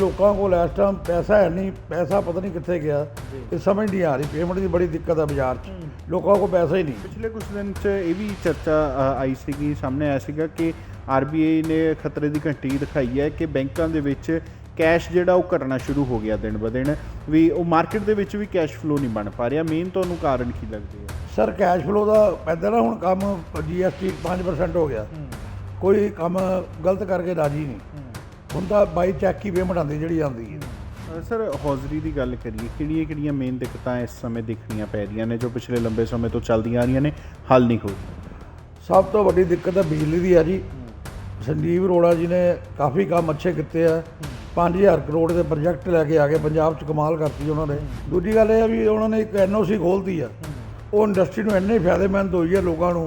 ਲੋਕਾਂ ਕੋਲ ਇਸ ਟਾਈਮ ਪੈਸਾ ਹੈ ਨਹੀਂ ਪੈਸਾ ਪਤਾ ਨਹੀਂ ਕਿੱਥੇ ਗਿਆ। ਇਹ ਸਮਝ ਨਹੀਂ ਆ ਰਹੀ ਪੇਮੈਂਟ ਦੀ ਬੜੀ ਦਿੱਕਤ ਹੈ ਬਾਜ਼ਾਰ 'ਚ। ਲੋਕਾਂ ਕੋਲ ਪੈਸਾ ਹੀ ਨਹੀਂ। ਪਿਛਲੇ ਕੁਝ ਦਿਨ 'ਚ ਇਹ ਵੀ ਚਰਚਾ ਆਈ ਸੀਗੀ ਸਾਹਮਣੇ ਆਇਆ ਸੀਗਾ ਕਿ ਆਰਬੀਆਈ ਨੇ ਖਤਰੇ ਦੀ ਘੰਟੀ ਦਿਖਾਈ ਹੈ ਕਿ ਬੈਂਕਾਂ ਦੇ ਵਿੱਚ ਕੈਸ਼ ਜਿਹੜਾ ਉਹ ਘਟਣਾ ਸ਼ੁਰੂ ਹੋ ਗਿਆ ਦਿਨ ਬ ਦਿਨ। ਵੀ ਉਹ ਮਾਰਕੀਟ ਦੇ ਵਿੱਚ ਵੀ ਕੈਸ਼ ਫਲੋ ਨਹੀਂ ਬਣ ਪਾ ਰਿਹਾ। ਮੇਨ ਤੁਹਾਨੂੰ ਕਾਰਨ ਕੀ ਲੱਗਦੇ ਹੈ ਸਰ ਕੈਸ਼ ਫਲੋ ਦਾ ਪੈਦਾ ਨਾ ਹੁਣ ਕੰਮ ਜੀਐਸਟੀ 5% ਹੋ ਗਿਆ। ਕੋਈ ਕੰਮ ਗਲਤ ਕਰਕੇ ਰਾਜੀ ਨਹੀਂ। ਹੁਣ ਤਾਂ ਬਾਈ ਚੈੱਕ ਹੀ ਪੇਮੈਂਟ ਆਉਂਦੀ ਜਿਹੜੀ ਆਉਂਦੀ ਹੈ। ਸਰ ਹੌਜ਼ਰੀ ਦੀ ਗੱਲ ਕਰੀਏ ਕਿਹੜੀਆਂ ਕਿਹੜੀਆਂ ਮੇਨ ਦਿੱਕਤਾਂ ਇਸ ਸਮੇਂ ਦੇਖਣੀਆਂ ਪੈ ਰਹੀਆਂ ਨੇ ਜੋ ਪਿਛਲੇ ਲੰਬੇ ਸਮੇਂ ਤੋਂ ਚੱਲਦੀਆਂ ਆ ਰਹੀਆਂ ਨੇ? ਹੱਲ ਨਹੀਂ ਹੋ ਰਹੀਆਂ ਸਭ ਤੋਂ ਵੱਡੀ ਦਿੱਕਤ ਹੈ ਬਿਜਲੀ ਦੀ ਹੈ ਜੀ। ਸੰਜੀਵ ਅਰੋੜਾ ਜੀ ਨੇ ਕਾਫੀ ਕੰਮ ਅੱਛੇ ਕੀਤੇ ਆ। 5000 ਕਰੋੜ ਦੇ ਪ੍ਰੋਜੈਕਟ ਲੈ ਕੇ ਆ ਗਏ ਪੰਜਾਬ 'ਚ ਕਮਾਲ ਕਰਤੀ ਉਹਨਾਂ ਨੇ। ਦੂਜੀ ਗੱਲ ਇਹ ਆ ਵੀ ਉਹਨਾਂ ਨੇ ਇੱਕ ਐਨਓਸੀ ਖੋਲਤੀ ਆ। ਉਹ ਇੰਡਸਟਰੀ ਨੂੰ ਇੰਨੇ ਫਾਇਦੇਮੰਦ ਹੋਈ ਹੈ ਲੋਕਾਂ ਨੂੰ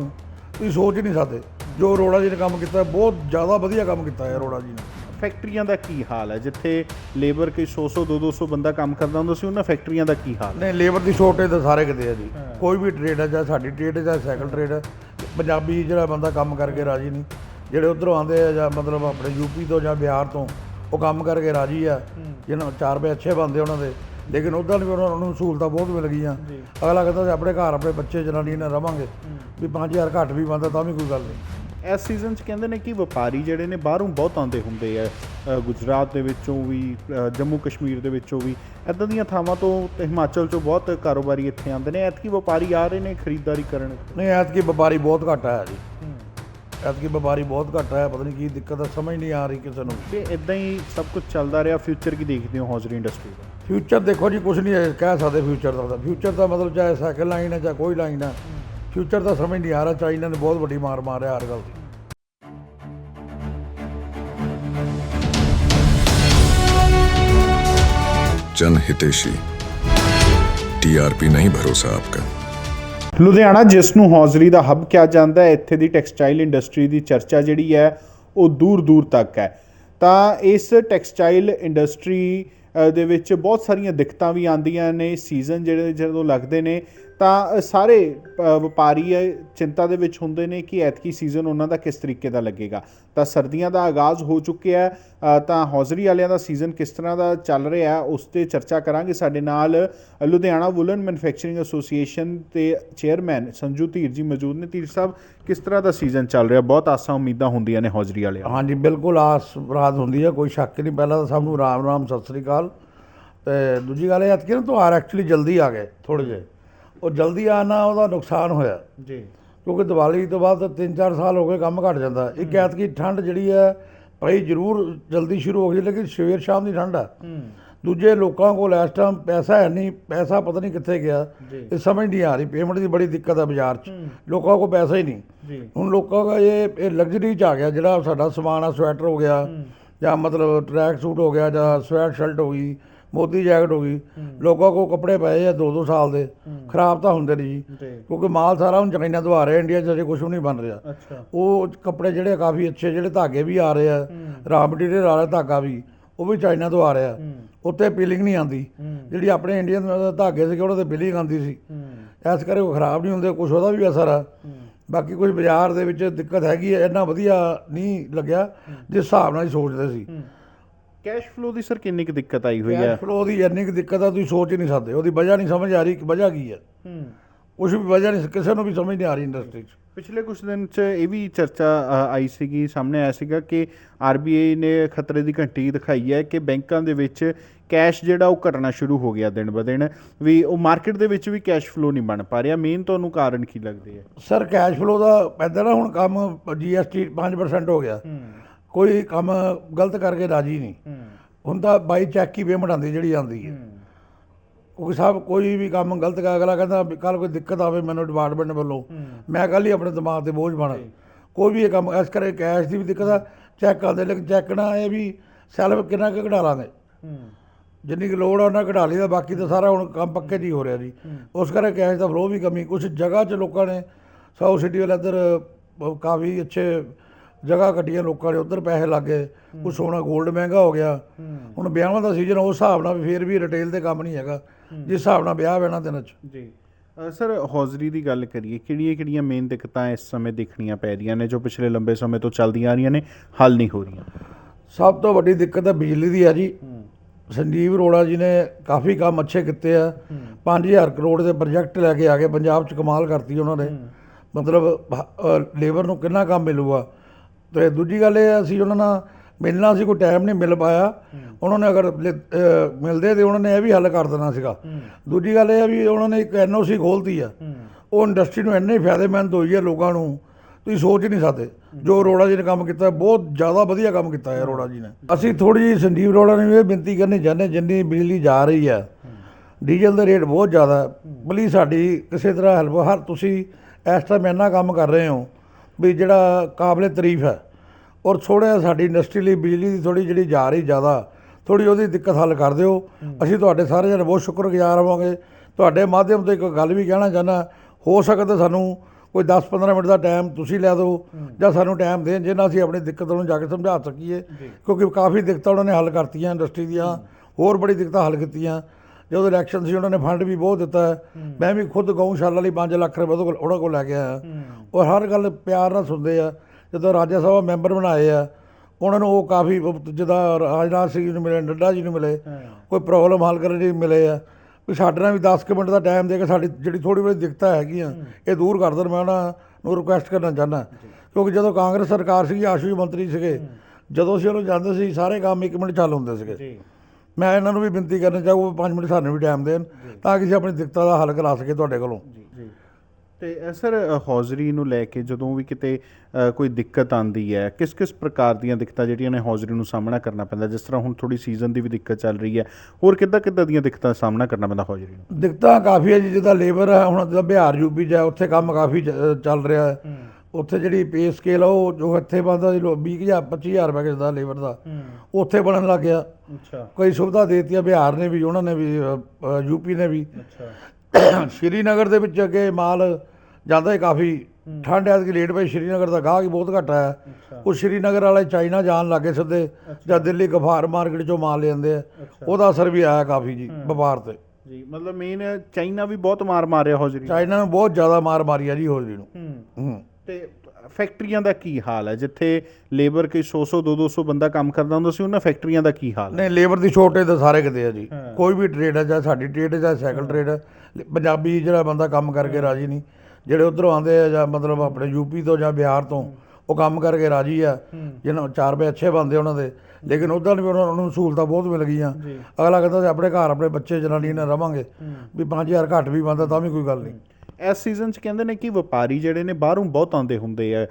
ਤੁਸੀਂ ਸੋਚ ਨਹੀਂ ਸਕਦੇ। ਜੋ ਅਰੋੜਾ ਜੀ ਨੇ ਕੰਮ ਕੀਤਾ ਬਹੁਤ ਜ਼ਿਆਦਾ ਵਧੀਆ ਕੰਮ ਕੀਤਾ ਹੈ ਅਰੋੜਾ ਜੀ ਨੇ। ਫੈਕਟਰੀਆਂ ਦਾ ਕੀ ਹਾਲ ਹੈ? ਜਿੱਥੇ ਲੇਬਰ ਕੋਈ 100 100 200 ਬੰਦਾ ਕੰਮ ਕਰਦਾ ਹੁੰਦਾ ਸੀ ਉਹਨਾਂ ਫੈਕਟਰੀਆਂ ਦਾ ਕੀ ਹਾਲ ਹੈ? ਨਹੀਂ ਲੇਬਰ ਦੀ ਸ਼ੋਰਟੇਜ ਤਾਂ ਸਾਰੇ ਕਿਤੇ ਹੈ ਜੀ। ਕੋਈ ਵੀ ਟ੍ਰੇਡ ਹੈ ਚਾਹੇ ਸਾਡੀ ਟ੍ਰੇਡ ਹੈ ਚਾਹੇ ਸਾਈਕਲ ਟ੍ਰੇਡ ਹੈ ਪੰਜਾਬੀ ਜਿਹੜਾ ਬੰਦਾ ਕੰਮ ਕਰਕੇ ਰਾਜੀ ਨਹੀਂ। ਜਿਹੜੇ ਉਧਰੋਂ ਆਉਂਦੇ ਆ ਜਾਂ ਮਤਲਬ ਆਪਣੇ ਯੂਪੀ ਤੋਂ ਜਾਂ ਬਿਹਾਰ ਤੋਂ ਉਹ ਕੰਮ ਕਰਕੇ ਰਾਜੀ ਆ। ਜਿਹਨਾਂ ਚਾਰ ਰੁਪਏ ਅੱਛੇ ਬਣਦੇ ਉਹਨਾਂ ਦੇ। ਲੇਕਿਨ ਉਧਰ ਵੀ ਉਹਨਾਂ ਨੂੰ ਸਹੂਲਤਾਂ ਬਹੁਤ ਮਿਲ ਗਈਆਂ। ਅਗਲਾ ਕਹਿੰਦਾ ਆਪਣੇ ਘਰ ਆਪਣੇ ਬੱਚੇ ਜਨਾਨੀ ਨਾਲ ਰਵਾਂਗੇ। ਵੀ 5000 ਘੱਟ ਵੀ ਬਣਦਾ ਤਾਂ ਵੀ ਕੋਈ ਗੱਲ ਨਹੀਂ। ਇਸ ਸੀਜ਼ਨ 'ਚ ਕਹਿੰਦੇ ਨੇ ਕਿ ਵਪਾਰੀ ਜਿਹੜੇ ਨੇ ਬਾਹਰੋਂ ਬਹੁਤ ਆਉਂਦੇ ਹੁੰਦੇ ਆ ਗੁਜਰਾਤ ਦੇ ਵਿੱਚੋਂ ਵੀ ਜੰਮੂ ਕਸ਼ਮੀਰ ਦੇ ਵਿੱਚੋਂ ਵੀ। ਇਦਾਂ ਦੀਆਂ ਥਾਵਾਂ ਤੋਂ ਤੇ ਹਿਮਾਚਲ 'ਚੋਂ ਬਹੁਤ ਕਾਰੋਬਾਰੀ ਇੱਥੇ ਆਉਂਦੇ ਨੇ। ਐਤਕੀ ਵਪਾਰੀ ਆ ਰਹੇ ਨੇ ਖਰੀਦਦਾਰੀ ਕਰਨ? ਨਹੀਂ ਐਤਕੀ ਵਪਾਰੀ ਬਹੁਤ ਘੱਟ ਆਇਆ ਜੀ। ਐਤਕੀ ਵਪਾਰੀ ਬਹੁਤ ਘੱਟ ਆਇਆ ਪਤਾ ਨਹੀਂ ਕੀ ਦਿੱਕਤ ਹੈ ਸਮਝ ਨਹੀਂ ਆ ਰਹੀ ਕਿਸੇ ਨੂੰ। ਤੇ ਇਦਾਂ ਹੀ ਸਭ ਕੁਝ ਚੱਲਦਾ ਰਿਹਾ ਫਿਊਚਰ ਕੀ ਦੇਖਦੇ ਹੋ ਹੌਜ਼ਰੀ ਇੰਡਸਟਰੀ ਦਾ? ਫਿਊਚਰ ਦੇਖੋ ਜੀ ਕੁਝ ਨਹੀਂ ਕਹਿ ਸਕਦੇ ਫਿਊਚਰ ਦਾ ਫਿਊਚਰ ਦਾ ਮਤਲਬ ਚਾਹੇ ਸਾਈਕਲ ਲਾਈਨ ਹੈ ਚਾਹੇ ਕੋਈ ਲਾਈਨ ਹੈ। ਫਿਊਚਰ ਦਾ ਸਮਝ ਨਹੀਂ ਆ ਰਿਹਾ ਚਾਈਨਾ ਨੇ ਬਹੁਤ ਵੱਡੀ ਮਾਰ ਮਾਰਿਆ ਹਰ ਗੱਲ ਦੀ जन हितेशी टीआरपी नहीं भरोसा आपका ਲੁਧਿਆਣਾ ਜਿਸ ਨੂੰ ਹੌਜ਼ਰੀ ਦਾ ਹੱਬ ਕਿਹਾ ਜਾਂਦਾ ਹੈ ਇੱਥੇ ਦੀ ਟੈਕਸਟਾਈਲ ਇੰਡਸਟਰੀ ਦੀ ਚਰਚਾ ਜਿਹੜੀ ਹੈ ਉਹ ਦੂਰ ਦੂਰ ਤੱਕ ਹੈ ਤਾਂ ਇਸ ਟੈਕਸਟਾਈਲ ਇੰਡਸਟਰੀ ਅ, ਦੇ ਵਿੱਚ ਬਹੁਤ ਸਾਰੀਆਂ ਦਿੱਕਤਾਂ ਵੀ ਆਉਂਦੀਆਂ ਨੇ ਸੀਜ਼ਨ ਜਿਹੜੇ ਜਦੋਂ ਲੱਗਦੇ ਨੇ ਤਾਂ ਸਾਰੇ ਵਪਾਰੀ ਚਿੰਤਾ ਦੇ ਵਿੱਚ ਹੁੰਦੇ ਨੇ ਕਿ ਐਤਕੀ ਸੀਜ਼ਨ ਉਹਨਾਂ ਦਾ ਕਿਸ ਤਰੀਕੇ ਦਾ ਲੱਗੇਗਾ। ਤਾਂ ਸਰਦੀਆਂ ਦਾ ਆਗਾਜ਼ ਹੋ ਚੁੱਕਿਆ ਹੈ। ਤਾਂ ਹੌਜ਼ਰੀ ਵਾਲਿਆਂ ਦਾ ਸੀਜ਼ਨ ਕਿਸ ਤਰ੍ਹਾਂ ਦਾ ਚੱਲ ਰਿਹਾ ਹੈ, ਉਸ ਤੇ ਚਰਚਾ ਕਰਾਂਗੇ। ਸਾਡੇ ਨਾਲ ਲੁਧਿਆਣਾ ਵੁਲਨ ਮੈਨੂਫੈਕਚਰਿੰਗ ਐਸੋਸੀਏਸ਼ਨ ਤੇ ਚੇਅਰਮੈਨ ਸੰਜੂ ਧੀਰ ਜੀ ਮੌਜੂਦ ਨੇ। ਧੀਰ ਸਾਹਿਬ, ਕਿਸ ਤਰ੍ਹਾਂ ਦਾ ਸੀਜ਼ਨ ਚੱਲ ਰਿਹਾ? ਬਹੁਤ ਆਸਾਂ ਉਮੀਦਾਂ ਹੁੰਦੀਆਂ ਨੇ ਹੌਜ਼ਰੀ ਵਾਲਿਆਂ ਹਾਂਜੀ, ਬਿਲਕੁਲ ਆਸ ਬਰਾਦ ਹੁੰਦੀ ਹੈ, ਕੋਈ ਸ਼ੱਕ ਨਹੀਂ। ਪਹਿਲਾਂ ਤਾਂ ਸਭ ਨੂੰ ਰਾਮ ਰਾਮ ਸਤਿ ਸ੍ਰੀ ਅਕਾਲ। ਤੇ ਦੂਜੀ ਗੱਲ ਇਹ, ਐਤਕੀ ਨਾ ਆਰ ਐਕਚੁਅਲੀ ਜਲਦੀ ਆ ਗਏ ਥੋੜੇ ਜਿਹੇ। ਉਹ ਜਲਦੀ ਨਾਲ ਉਹਦਾ ਨੁਕਸਾਨ ਹੋਇਆ। ਜੀ। ਕਿਉਂਕਿ ਦੀਵਾਲੀ ਤੋਂ ਬਾਅਦ 3-4 ਸਾਲ ਹੋ ਗਏ ਕੰਮ ਘਟ ਜਾਂਦਾ। ਇੱਕ ਐਤਕੀ ਠੰਡ ਜਿਹੜੀ ਹੈ ਪਈ ਜ਼ਰੂਰ ਜਲਦੀ ਸ਼ੁਰੂ ਹੋ ਗਈ ਲੇਕਿਨ ਸਵੇਰ ਸ਼ਾਮ ਦੀ ਠੰਡ ਆ। ਦੂਜੇ ਲੋਕਾਂ ਕੋਲ ਇਸ ਟਾਈਮ ਪੈਸਾ ਹੈ ਨਹੀਂ ਪੈਸਾ ਪਤਾ ਨਹੀਂ ਕਿੱਥੇ ਗਿਆ। ਇਹ ਸਮਝ ਨਹੀਂ ਆ ਰਹੀ ਪੇਮੈਂਟ ਦੀ ਬੜੀ ਦਿੱਕਤ ਹੈ ਬਾਜ਼ਾਰ 'ਚ। ਲੋਕਾਂ ਕੋਲ ਪੈਸਾ ਹੀ ਨਹੀਂ। ਹੁਣ ਲੋਕਾਂ ਦਾ ਇਹ ਇਹ ਲਗਜ਼ਰੀ 'ਚ ਆ ਗਿਆ ਜਿਹੜਾ ਸਾਡਾ ਸਮਾਨ ਆ ਸਵੈਟਰ ਹੋ ਗਿਆ ਜਾਂ ਮਤਲਬ ਟਰੈਕ ਸੂਟ ਹੋ ਗਿਆ ਜਾਂ ਸਵੈਟ ਸ਼ਰਟ ਹੋ ਗਈ। ਮੋਦੀ ਜੈਕਟ ਹੋ ਗਈ। ਲੋਕਾਂ ਕੋਲ ਕੱਪੜੇ ਪਏ ਆ 2-2 ਸਾਲ ਦੇ। ਖਰਾਬ ਤਾਂ ਹੁੰਦੇ ਨਹੀਂ ਜੀ। ਕਿਉਂਕਿ ਮਾਲ ਸਾਰਾ ਹੁਣ ਚਾਈਨਾ ਤੋਂ ਆ ਰਿਹਾ ਇੰਡੀਆ 'ਚ ਅਜੇ ਕੁਝ ਵੀ ਨਹੀਂ ਬਣ ਰਿਹਾ। ਉਹ ਕੱਪੜੇ ਜਿਹੜੇ ਕਾਫੀ ਅੱਛੇ ਜਿਹੜੇ ਧਾਗੇ ਵੀ ਆ ਰਹੇ ਆ। ਰਾ ਮਟੀਰੀਅਲ ਆ ਰਿਹਾ ਧਾਗਾ ਵੀ ਉਹ ਵੀ ਚਾਈਨਾ ਤੋਂ ਆ ਰਿਹਾ। ਉੱਤੇ ਪੀਲਿੰਗ ਨਹੀਂ ਆਂਦੀ ਜਿਹੜੀ ਆਪਣੇ ਇੰਡੀਅਨ ਧਾਗੇ ਸੀ ਉਹਨਾਂ ਤੇ ਪੀਲਿੰਗ ਆਂਦੀ ਸੀ। ਇਸ ਕਰਕੇ ਉਹ ਖਰਾਬ ਨਹੀਂ ਹੁੰਦੇ ਕੁਝ ਉਹਦਾ ਵੀ ਅਸਰ ਆ। ਬਾਕੀ ਕੁਝ ਬਾਜ਼ਾਰ ਦੇ ਵਿੱਚ ਦਿੱਕਤ ਹੈਗੀ ਹੈ ਇੰਨਾ ਵਧੀਆ ਨਹੀਂ ਲੱਗਿਆ ਜਿਸ ਹਿਸਾਬ ਨਾਲ ਹੀ ਸੋਚਦੇ ਸੀ। ਕੈਸ਼ ਫਲੋ ਦੀ ਸਰ ਕਿੰਨੀ ਕੁ ਦਿੱਕਤ ਆਈ ਹੋਈ ਹੈ ਕੈਸ਼ ਫਲੋ ਦੀ ਇੰਨੀ ਕੁ ਦਿੱਕਤ ਆ ਤੁਸੀਂ ਸੋਚ ਹੀ ਨਹੀਂ ਸਕਦੇ। ਉਹਦੀ ਵਜ੍ਹਾ ਨਹੀਂ ਸਮਝ ਆ ਰਹੀ ਕਿ ਵਜ੍ਹਾ ਕੀ ਹੈ। ਕੁਝ ਵੀ ਵਜ੍ਹਾ ਨਹੀਂ ਕਿਸੇ ਨੂੰ ਵੀ ਸਮਝ ਨਹੀਂ ਆ ਰਹੀ ਇੰਡਸਟਰੀ 'ਚ। ਪਿਛਲੇ ਕੁਝ ਦਿਨ 'ਚ ਇਹ ਵੀ ਚਰਚਾ ਆਈ ਸੀਗੀ ਸਾਹਮਣੇ ਆਇਆ ਸੀਗਾ ਕਿ ਆਰਬੀਆਈ ਨੇ ਖਤਰੇ ਦੀ ਘੰਟੀ ਦਿਖਾਈ ਹੈ ਕਿ ਬੈਂਕਾਂ ਦੇ ਵਿੱਚ ਕੈਸ਼ ਜਿਹੜਾ ਉਹ ਘਟਣਾ ਸ਼ੁਰੂ ਹੋ ਗਿਆ ਦਿਨ ਬ ਦਿਨ। ਵੀ ਉਹ ਮਾਰਕੀਟ ਦੇ ਵਿੱਚ ਵੀ ਕੈਸ਼ ਫਲੋ ਨਹੀਂ ਬਣ ਪਾ ਰਿਹਾ। ਮੇਨ ਤੁਹਾਨੂੰ ਕਾਰਨ ਕੀ ਲੱਗਦੇ ਹੈ ਸਰ ਕੈਸ਼ ਫਲੋ ਦਾ ਪੈਦਾ ਨਾ ਹੁਣ ਕੰਮ ਜੀਐਸਟੀ 5% ਹੋ ਗਿਆ। ਕੋਈ ਕੰਮ ਗਲਤ ਕਰਕੇ ਰਾਜੀ ਨਹੀਂ। ਤਾਂ ਬਾਈ ਚੈੱਕ ਹੀ ਪੇਮੈਂਟ ਆਉਂਦੀ ਜਿਹੜੀ ਆਉਂਦੀ ਹੈ। ਕਿਉਂਕਿ ਸਭ ਕੋਈ ਵੀ ਕੰਮ ਗਲਤ ਕਰ ਅਗਲਾ ਕਹਿੰਦਾ ਕੱਲ ਕੋਈ ਦਿੱਕਤ ਆਵੇ ਮੈਨੂੰ ਡਿਪਾਰਟਮੈਂਟ ਵੱਲੋਂ ਮੈਂ ਕੱਲ ਹੀ ਆਪਣੇ ਦਿਮਾਗ ਤੇ ਬੋਝ ਬਣਾ ਕੋਈ ਵੀ ਇਹ ਕੰਮ ਇਸ ਕਰਕੇ ਕੈਸ਼ ਦੀ ਵੀ ਦਿੱਕਤ ਆ ਚੈੱਕ ਆਉਂਦੇ ਲੇਕਿਨ ਚੈੱਕ ਨਾ ਇਹ ਵੀ ਸੈਲਫ ਕਿੰਨਾ ਕੁ ਕਢਾ ਲਾਂਗੇ। ਜਿੰਨੀ ਕੁ ਲੋੜ ਆ ਉਹਨਾਂ ਕਢਾ ਲਈਦਾ ਬਾਕੀ ਤਾਂ ਸਾਰਾ ਹੁਣ ਕੰਮ ਪੱਕੇ 'ਚ ਹੀ ਰਿਹਾ ਜੀ। ਉਸ ਕਰਕੇ ਕੈਸ਼ ਦਾ ਫਲੋ ਵੀ ਕਮੀ ਕੁਝ ਜਗ੍ਹਾ 'ਚ ਲੋਕਾਂ ਨੇ ਸਾਊਥ ਸਿਟੀ ਵਾਲੇ ਇੱਧਰ ਅਹ, ਕਾਫੀ ਅੱਛੇ ਜਗ੍ਹਾ ਕੱਟੀਆਂ ਲੋਕਾਂ ਨੇ ਉੱਧਰ ਪੈਸੇ ਲੱਗੇ ਕੁਝ ਸੋਨਾ 골ਡ ਮਹਿੰਗਾ ਹੋ ਗਿਆ। ਹੁਣ ਵਿਆਹਾਂ ਦਾ ਸੀਜ਼ਨ ਉਸ ਹਿਸਾਬ ਨਾਲ ਫੇਰ ਵੀ ਰਿਟੇਲ ਤੇ ਕੰਮ ਨਹੀਂ ਹੈਗਾ ਜਿਸ ਹਿਸਾਬ ਨਾਲ ਵਿਆਹ ਪੈਣਾ ਦਿਨਾਂ 'ਚ। ਜੀ। ਸਰ ਹੌਜ਼ਰੀ ਦੀ ਗੱਲ ਕਰੀਏ ਕਿਹੜੀਆਂ ਕਿਹੜੀਆਂ ਮੇਨ ਦਿੱਕਤਾਂ ਇਸ ਸਮੇਂ ਦੇਖਣੀਆਂ ਪੈ ਰਹੀਆਂ ਨੇ ਜੋ ਪਿਛਲੇ ਲੰਬੇ ਸਮੇਂ ਤੋਂ ਚੱਲਦੀਆਂ ਆ ਰਹੀਆਂ ਨੇ ਹੱਲ ਨਹੀਂ ਹੋ ਰਹੀਆਂ? ਸਭ ਤੋਂ ਵੱਡੀ ਦਿੱਕਤ ਹੈ ਬਿਜਲੀ ਦੀ ਹੈ ਜੀ। ਸੰਜੀਵ ਅਰੋੜਾ ਜੀ ਨੇ ਕਾਫੀ ਕੰਮ ਅੱਛੇ ਕੀਤੇ ਆ। 5000 ਕਰੋੜ ਦੇ ਪ੍ਰੋਜੈਕਟ ਲੈ ਕੇ ਆ ਗਏ ਪੰਜਾਬ 'ਚ ਕਮਾਲ ਕਰਤੀ ਉਹਨਾਂ ਨੇ। ਮਤਲਬ ਲੇਬਰ ਨੂੰ ਕਿੰਨਾ ਕੰਮ ਮਿਲੂਗਾ? ਤੇ ਦੂਜੀ ਗੱਲ ਇਹ ਹੈ ਅਸੀਂ ਉਹਨਾਂ ਨਾਲ ਮਿਲਣਾ ਸੀ, ਕੋਈ ਟਾਈਮ ਨਹੀਂ ਮਿਲ ਪਾਇਆ। ਉਹਨਾਂ ਨੇ ਅਗਰ ਲਿ- ਮਿਲਦੇ ਤੇ ਉਹਨਾਂ ਨੇ ਇਹ ਵੀ ਹੱਲ ਕਰ ਦੇਣਾ ਸੀਗਾ। ਦੂਜੀ ਗੱਲ ਇਹ ਹੈ ਵੀ ਉਹਨਾਂ ਨੇ ਇੱਕ ਐਨਓਸੀ ਖੋਲਤੀ ਆ। ਉਹ ਇੰਡਸਟਰੀ ਨੂੰ ਇੰਨੇ ਫਾਇਦੇਮੰਦ ਹੋਈ ਹੈ ਲੋਕਾਂ ਨੂੰ, ਤੁਸੀਂ ਸੋਚ ਨਹੀਂ ਸਕਦੇ। ਜੋ ਅਰੋੜਾ ਜੀ ਨੇ ਕੰਮ ਕੀਤਾ, ਬਹੁਤ ਜ਼ਿਆਦਾ ਵਧੀਆ ਕੰਮ ਕੀਤਾ ਹੈ ਅਰੋੜਾ ਜੀ ਨੇ। ਅਸੀਂ ਥੋੜੀ ਜਿਹੀ ਸੰਜੀਵ ਅਰੋੜਾ ਨੂੰ ਇਹ ਬੇਨਤੀ ਕਰਨੀ ਚਾਹੁੰਦੇ ਜਿੰਨੀ ਬਿਜਲੀ ਜਾ ਰਹੀ ਹੈ ਡੀਜ਼ਲ ਦਾ ਰੇਟ ਬਹੁਤ ਜ਼ਿਆਦਾ। ਪਲੀਜ਼ ਸਾਡੀ ਕਿਸੇ ਤਰ੍ਹਾਂ ਹੈਲਪ ਹਰ ਤੁਸੀਂ ਇਸ ਟਾਈਮ ਇੰਨਾ ਕੰਮ ਕਰ ਰਹੇ ਹੋ ਵੀ ਜਿਹੜਾ ਕਾਬਲੇ ਤਾਰੀਫ ਹੈ ਔਰ ਥੋੜ੍ਹਾ ਸਾਡੀ ਇੰਡਸਟਰੀ ਲਈ ਬਿਜਲੀ ਦੀ ਥੋੜੀ ਜਿਹੜੀ ਜਾ ਰਹੀ ਜ਼ਿਆਦਾ ਥੋੜੀ ਉਹਦੀ ਦਿੱਕਤ ਹੱਲ ਕਰ ਦਿਓ। ਅਸੀਂ ਤੁਹਾਡੇ ਸਾਰੇ ਜਣੇ ਬਹੁਤ ਸ਼ੁਕਰਗੁਜ਼ਾਰ ਹੋਵਾਂਗੇ। ਤੁਹਾਡੇ ਮਾਧਿਅਮ ਤੋਂ ਇੱਕ ਗੱਲ ਵੀ ਕਹਿਣਾ ਚਾਹੁੰਦਾ ਹੋ ਸਕਦਾ ਸਾਨੂੰ ਕੋਈ 10-15 ਮਿੰਟ ਦਾ ਟਾਈਮ ਤੁਸੀਂ ਲੈ ਦਿਓ ਜਾਂ ਸਾਨੂੰ ਟਾਈਮ ਦੇਣ ਜਿਹਨਾਂ ਅਸੀਂ ਆਪਣੀ ਦਿੱਕਤ ਨੂੰ ਜਾ ਕੇ ਸਮਝਾ ਸਕੀਏ। ਕਿਉਂਕਿ ਕਾਫੀ ਦਿੱਕਤਾਂ ਉਹਨਾਂ ਨੇ ਹੱਲ ਕਰਤੀਆਂ ਇੰਡਸਟਰੀ ਦੀਆਂ ਹੋਰ ਬੜੀ ਦਿੱਕਤਾਂ ਹੱਲ ਕੀਤੀਆਂ। ਜਦੋਂ ਇਲੈਕਸ਼ਨ ਸੀ ਉਹਨਾਂ ਨੇ ਫੰਡ ਵੀ ਬਹੁਤ ਦਿੱਤਾ। ਮੈਂ ਵੀ ਖੁਦ ਗਊਸ਼ਾਲਾ ਲਈ 5 ਲੱਖ ਰੁਪਏ ਉਹਦੇ ਕੋਲ ਉਹਨਾਂ ਕੋਲ ਲੈ ਕੇ ਆਇਆ। ਔਰ ਹਰ ਗੱਲ ਪਿਆਰ ਨਾਲ ਸੁਣਦੇ ਆ। ਜਦੋਂ ਰਾਜ ਸਭਾ ਮੈਂਬਰ ਬਣਾਏ ਆ ਉਹਨਾਂ ਨੂੰ ਉਹ ਕਾਫੀ ਜਿੱਦਾਂ ਰਾਜਨਾਥ ਸਿੰਘ ਨੂੰ ਮਿਲੇ ਨੱਡਾ ਜੀ ਨੂੰ ਮਿਲੇ ਕੋਈ ਪ੍ਰੋਬਲਮ ਹੱਲ ਕਰਨ ਲਈ ਮਿਲੇ ਆ। ਵੀ ਸਾਡੇ ਨਾਲ ਵੀ 10 ਕੁ ਮਿੰਟ ਦਾ ਟਾਈਮ ਦੇ ਕੇ ਸਾਡੀ ਜਿਹੜੀ ਥੋੜੀ ਬਹੁਤੀ ਦਿੱਕਤਾਂ ਹੈਗੀਆਂ ਇਹ ਦੂਰ ਕਰ ਦੇਣ। ਮੈਂ ਉਹਨਾਂ ਨੂੰ ਰਿਕੁਐਸਟ ਕਰਨਾ ਚਾਹੁੰਦਾ। ਕਿਉਂਕਿ ਜਦੋਂ ਕਾਂਗਰਸ ਸਰਕਾਰ ਸੀ ਆਸ਼ੂ ਮੰਤਰੀ ਸੀਗੇ ਜਦੋਂ ਅਸੀਂ ਉਹਨੂੰ ਜਾਂਦੇ ਸੀ ਸਾਰੇ ਕੰਮ 1 ਮਿੰਟ ਚੱਲ ਹੁੰਦੇ ਸੀਗੇ। ਜੀ। ਮੈਂ ਇਹਨਾਂ ਨੂੰ ਵੀ ਬੇਨਤੀ ਕਰਨਾ ਚਾਹੂੰ 5 ਮਿੰਟ ਸਾਨੂੰ ਵੀ ਟਾਈਮ ਦੇਣ ਤਾਂ ਕਿ ਅਸੀਂ ਆਪਣੀ ਦਿੱਕਤਾਂ ਦਾ ਹੱਲ ਕਰਾ ਸਕੀਏ ਤੁਹਾਡੇ ਕੋਲੋਂ। ਜੀ ਤੇ ਸਰ ਹੌਜ਼ਰੀ ਨੂੰ ਲੈ ਕੇ ਜਦੋਂ ਵੀ ਕਿਤੇ ਕੋਈ ਦਿੱਕਤ ਆਂਦੀ ਹੈ ਕਿਸ ਕਿਸ ਪ੍ਰਕਾਰ ਦੀਆਂ ਦਿੱਕਤਾਂ ਜਿਹੜੀਆਂ ਨੇ ਹੌਜ਼ਰੀ ਨੂੰ ਸਾਹਮਣਾ ਕਰਨਾ ਪੈਂਦਾ? ਜਿਸ ਤਰ੍ਹਾਂ ਹੁਣ ਥੋੜੀ ਸੀਜ਼ਨ ਦੀ ਵੀ ਦਿੱਕਤ ਚੱਲ ਰਹੀ ਹੈ ਹੋਰ ਕਿੱਦਾਂ ਕਿੱਦਾਂ ਦੀਆਂ ਦਿੱਕਤਾਂ ਸਾਹਮਣਾ ਕਰਨਾ ਪੈਂਦਾ ਹੌਜ਼ਰੀ ਨੂੰ? ਦਿੱਕਤਾਂ ਕਾਫੀ ਹੈ ਜੀ ਜਿੱਦਾਂ ਲੇਬਰ ਹੈ ਹੁਣ ਜਿੱਦਾਂ ਬਿਹਾਰ ਯੂਪੀ ਜਾ ਉੱਥੇ ਕੰਮ ਕਾਫੀ ਚੱਲ ਰਿਹਾ ਹੈ। ਉੱਥੇ ਜਿਹੜੀ ਪੇ ਸਕੇਲ ਆ ਉਹ ਜੋ ਇੱਥੇ ਬਣਦਾ ਸੀ 20000 25000 ਰੁਪਏ ਦਾ ਲੇਬਰ ਦਾ ਉੱਥੇ ਬਣਨ ਲੱਗ ਗਿਆ। ਅੱਛਾ। ਕਈ ਸੁਵਿਧਾ ਦੇਤੀਆਂ ਬਿਹਾਰ ਨੇ ਵੀ ਉਹਨਾਂ ਨੇ ਵੀ ਯੂਪੀ ਨੇ ਵੀ। ਅੱਛਾ। ਸ਼੍ਰੀਨਗਰ ਦੇ ਵਿੱਚ ਅੱਗੇ ਮਾਲ ਜਾਂਦਾ ਹੀ ਕਾਫੀ। ਠੰਡ ਐਤਕੀ ਲੇਟ ਪਈ ਸ਼੍ਰੀਨਗਰ ਦਾ ਗਾਹਕ ਬਹੁਤ ਘੱਟ ਆਇਆ। ਉਹ ਸ਼੍ਰੀਨਗਰ ਵਾਲੇ ਚਾਈਨਾ ਜਾਣ ਲੱਗੇ ਸਿੱਧੇ ਜਾਂ ਦਿੱਲੀ ਗਫਾਰ ਮਾਰਕੀਟ ਚੋਂ ਮਾਲ ਲੈਂਦੇ ਆ। ਉਹਦਾ ਅਸਰ ਵੀ ਆਇਆ ਕਾਫੀ ਜੀ ਵਪਾਰ ਤੇ। ਜੀ ਮਤਲਬ ਮੇਨ ਚਾਈਨਾ ਵੀ ਬਹੁਤ ਮਾਰ ਮਾਰਿਆ ਹੌਜ਼ਰੀ। ਚਾਈਨਾ ਨੂੰ ਬਹੁਤ ਜ਼ਿਆਦਾ ਮਾਰ ਮਾਰੀ ਆ ਜੀ ਹੋਲੀ ਨੂੰ। ਹੂੰ। ਹੂੰ। ਤੇ ਫੈਕਟਰੀਆਂ ਦਾ ਕੀ ਹਾਲ ਹੈ? ਜਿੱਥੇ ਲੇਬਰ ਕੋਈ 100 100 2 200 ਬੰਦਾ ਕੰਮ ਕਰਦਾ ਹੁੰਦਾ ਸੀ ਉਹਨਾਂ ਫੈਕਟਰੀਆਂ ਦਾ ਕੀ ਹਾਲ ਹੈ? ਨਹੀਂ ਲੇਬਰ ਦੀ ਸ਼ੋਰਟੇਜ ਤਾਂ ਸਾਰੇ ਕਿਤੇ ਆ ਜੀ। ਕੋਈ ਵੀ ਟ੍ਰੇਡ ਹੈ ਜਾਂ ਸਾਡੀ ਟ੍ਰੇਡ ਹੈ ਜਾਂ ਸਾਈਕਲ ਟ੍ਰੇਡ ਹੈ ਪੰਜਾਬੀ ਜਿਹੜਾ ਬੰਦਾ ਕੰਮ ਕਰਕੇ ਰਾਜੀ ਨਹੀਂ। ਜਿਹੜੇ ਉਧਰੋਂ ਆਉਂਦੇ ਆ ਜਾਂ ਮਤਲਬ ਆਪਣੇ ਯੂਪੀ ਤੋਂ ਜਾਂ ਬਿਹਾਰ ਤੋਂ ਉਹ ਕੰਮ ਕਰਕੇ ਰਾਜੀ ਆ। ਜਿਹਨਾਂ ਚਾਰ ਰੁਪਏ ਅੱਛੇ ਬੰਦੇ ਉਹਨਾਂ ਦੇ। ਲੇਕਿਨ ਉਧਰ ਵੀ ਉਹਨਾਂ ਨੂੰ ਸਹੂਲਤਾਂ ਬਹੁਤ ਮਿਲ ਗਈਆਂ। ਅਗਲਾ ਕਹਿੰਦਾ ਆਪਣੇ ਘਰ ਆਪਣੇ ਬੱਚੇ ਜਨਾਨੀ ਨਾਲ ਰਵਾਂਗੇ। ਵੀ 5000 ਘੱਟ ਵੀ ਬੰਦਾ ਤਾਂ ਵੀ ਕੋਈ ਗੱਲ ਨਹੀਂ। ਇਸ ਸੀਜ਼ਨ 'ਚ ਕਹਿੰਦੇ ਨੇ ਕਿ ਵਪਾਰੀ ਜਿਹੜੇ ਨੇ ਬਾਹਰੋਂ ਬਹੁਤ ਆਉਂਦੇ ਹੁੰਦੇ ਆ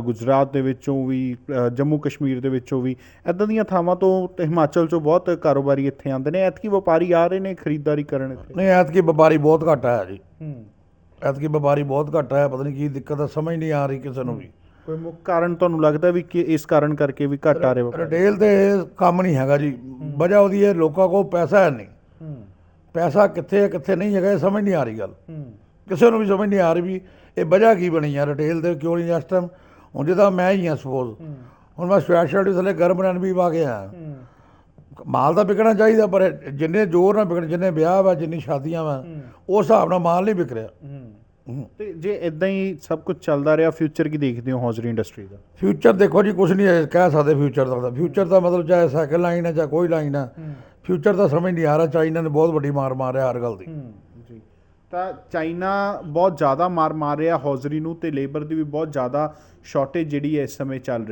ਗੁਜਰਾਤ ਦੇ ਵਿੱਚੋਂ ਵੀ ਜੰਮੂ ਕਸ਼ਮੀਰ ਦੇ ਵਿੱਚੋਂ ਵੀ। ਐਦਾਂ ਦੀਆਂ ਥਾਵਾਂ ਤੋਂ ਹਿਮਾਚਲ 'ਚੋਂ ਬਹੁਤ ਕਾਰੋਬਾਰੀ ਇੱਥੇ ਆਉਂਦੇ ਨੇ। ਐਤਕੀ ਵਪਾਰੀ ਆ ਰਹੇ ਨੇ ਖਰੀਦਦਾਰੀ ਕਰਨ ਇੱਥੇ? ਨਹੀਂ ਐਤਕੀ ਵਪਾਰੀ ਬਹੁਤ ਘੱਟ ਆਇਆ ਜੀ। ਹੂੰ। ਐਤਕੀ ਵਪਾਰੀ ਬਹੁਤ ਘੱਟ ਆਇਆ ਪਤਾ ਨਹੀਂ ਕੀ ਦਿੱਕਤ ਆ ਸਮਝ ਨਹੀਂ ਆ ਰਹੀ ਕਿਸੇ ਨੂੰ ਵੀ। ਕੋਈ ਮੁੱਖ ਕਾਰਨ ਤੁਹਾਨੂੰ ਲੱਗਦਾ ਵੀ ਕਿ ਇਸ ਕਾਰਨ ਕਰਕੇ ਵੀ ਘੱਟ ਆ ਰਹੇ ਵਪਾਰੀ? ਰਿਟੇਲ ਤੇ ਇਹ ਕੰਮ ਨਹੀਂ ਹੈਗਾ ਜੀ। ਵਜ੍ਹਾ ਉਹਦੀ ਹੈ ਲੋਕਾਂ ਕੋਲ ਪੈਸਾ ਹੈ ਨਹੀਂ। ਹੂੰ। ਪੈਸਾ ਕਿੱਥੇ ਹੈ ਕਿੱਥੇ ਨਹੀਂ ਹੈਗਾ ਇਹ ਸਮਝ ਨਹੀਂ ਆ ਰਹੀ ਗੱਲ। ਹੂੰ। ਕਿਸੇ ਨੂੰ ਵੀ ਸਮਝ ਨਹੀਂ ਆ ਰਹੀ ਵੀ ਇਹ ਵਜ੍ਹਾ ਕੀ ਬਣੀ ਆ ਰਿਟੇਲ ਤੇ ਕਿਉਂ ਨਹੀਂ ਇਸ ਟਾਈਮ ਹੁਣ ਜਿੱਦਾਂ ਮੈਂ ਹੀ ਹਾਂ। ਸਪੋਜ਼ ਹੁਣ ਮੈਂ ਸਪੈਸ਼ਲਿਟੀ ਥੱਲੇ ਗਰਮ ਰਨ ਵੀ ਪਾ ਕੇ ਆਇਆ। ਮਾਲ ਤਾਂ ਵਿਕਣਾ ਚਾਹੀਦਾ ਪਰ ਜਿੰਨੇ ਜ਼ੋਰ ਨਾਲ ਵਿਕਣ ਜਿੰਨੇ ਵਿਆਹ ਵਾ ਜਿੰਨੀ ਸ਼ਾਦੀਆਂ ਵਾ ਉਸ ਹਿਸਾਬ ਨਾਲ ਮਾਲ ਨਹੀਂ ਵਿਕ ਰਿਹਾ। ਤੇ ਜੇ ਇਦਾਂ ਹੀ ਸਭ ਕੁਝ ਚੱਲਦਾ ਰਿਹਾ ਫਿਊਚਰ ਕੀ ਦੇਖਦੇ ਹੋ ਹੌਜ਼ਰੀ ਇੰਡਸਟਰੀ ਦਾ? ਫਿਊਚਰ ਦੇਖੋ ਜੀ ਕੁਝ ਨਹੀਂ ਕਹਿ ਸਕਦੇ ਫਿਊਚਰ ਦਾ ਫਿਊਚਰ ਦਾ ਮਤਲਬ ਚਾਹੇ ਸਾਈਕਲ ਲਾਈਨ ਹੈ ਜਾਂ ਕੋਈ ਲਾਈਨ ਹੈ। ਫਿਊਚਰ ਦਾ ਸਮਝ ਨਹੀਂ ਆ ਰਿਹਾ ਚਾਈਨਾ ਨੇ ਬਹੁਤ ਵੱਡੀ ਮਾਰ ਮਾਰਿਆ ਹਰ ਗੱਲ ਦੀ। ਤਾਂ ਚਾਈਨਾ ਬਹੁਤ ਜ਼ਿਆਦਾ ਮਾਰ ਮਾਰ ਰਿਹਾ ਹੌਜ਼ਰੀ ਨੂੰ ਅਤੇ ਲੇਬਰ ਦੀ ਵੀ ਬਹੁਤ ਜ਼ਿਆਦਾ ਸ਼ੋਰਟੇਜ ਜਿਹੜੀ ਹੈ ਇਸ ਸਮੇਂ ਚੱਲ ਰਹੀ